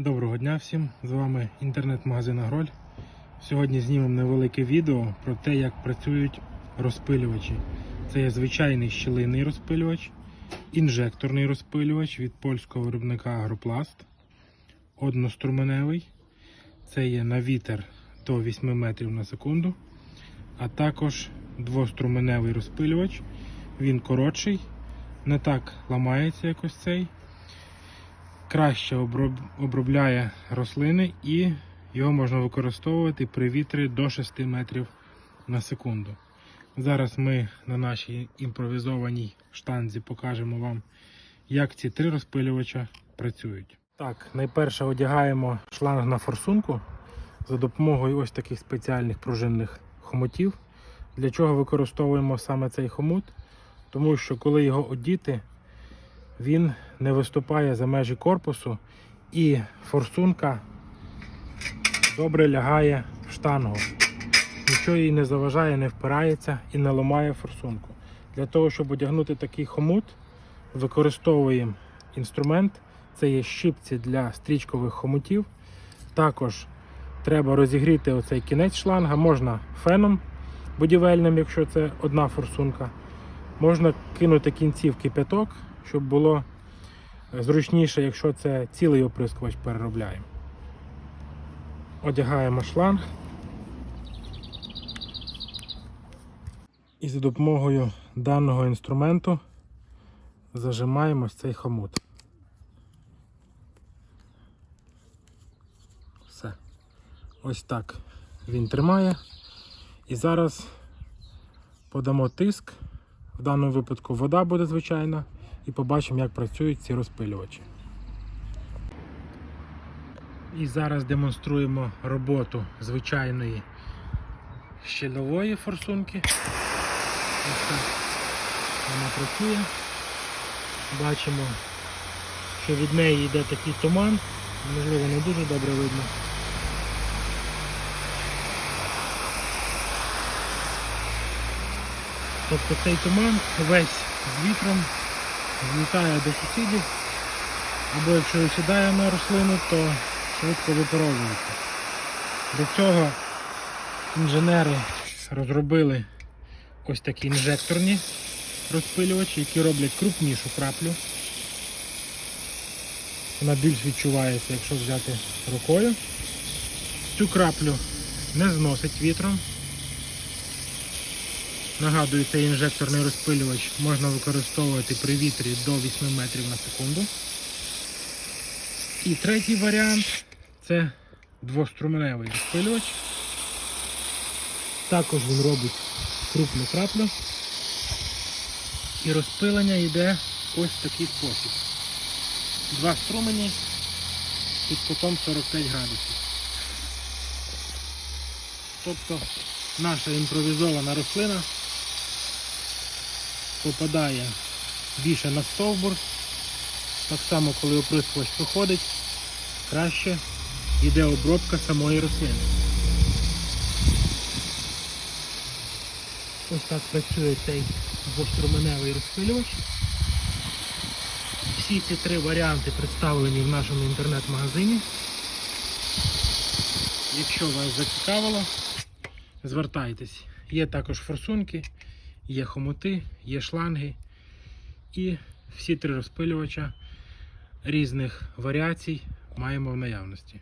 Доброго дня всім! З вами інтернет-магазин Агроль. Сьогодні знімемо невелике відео про те, як працюють розпилювачі. Це є звичайний щілинний розпилювач, інжекторний розпилювач від польського виробника Агропласт, одноструменевий. Це є на вітер до 8 метрів на секунду, а також двоструменевий розпилювач. Він коротший, не так ламається, як ось цей краще обробляє рослини і його можна використовувати при вітрі до 6 метрів на секунду. Зараз ми на нашій імпровізованій штанзі покажемо вам, як ці три розпилювача працюють. Так, найперше одягаємо шланг на форсунку за допомогою ось таких спеціальних пружинних хомутів. Для чого використовуємо саме цей хомут? Тому що коли його одіти, він не виступає за межі корпусу і форсунка добре лягає в штангу. Нічого їй не заважає, не впирається і не ламає форсунку. Для того, щоб одягнути такий хомут, використовуємо інструмент. Це є щипці для стрічкових хомутів. Також треба розігріти оцей кінець шланга, можна феном будівельним, якщо це одна форсунка. Можна кинути кінці в кипяток, щоб було зручніше, якщо це цілий оприскувач переробляємо. Одягаємо шланг. І за допомогою даного інструменту зажимаємо ось цей хомут. Все. Ось так він тримає. І зараз подамо тиск. В даному випадку вода буде звичайна. І побачимо, як працюють ці розпилювачі. І зараз демонструємо роботу звичайної щільової форсунки. Ось так вона працює. Бачимо, що від неї йде такий туман, можливо, не дуже добре видно. Тобто цей туман весь з вітром злітає до сусідів, або якщо осідає на рослину, то швидко випаровується. До цього інженери розробили ось такі інжекторні розпилювачі, які роблять крупнішу краплю. Вона більш відчувається, якщо взяти рукою. Цю краплю не зносить вітром. Нагадую, цей інжекторний розпилювач можна використовувати при вітрі до 8 метрів на секунду. І третій варіант це двоструменевий розпилювач. Також він робить крупну краплю. І розпилення йде ось в такий спосіб. Два струмені під кутом 45 градусів. Тобто наша імпровізована рослина попадає більше на стовбур. Так само, коли оприскувач проходить, краще йде обробка самої рослини. Ось так працює цей двоструменевий розпилювач. Всі ці три варіанти представлені в нашому інтернет-магазині. Якщо вас зацікавило, звертайтесь. Є також форсунки, є хомути, є шланги і всі три розпилювача різних варіацій маємо в наявності.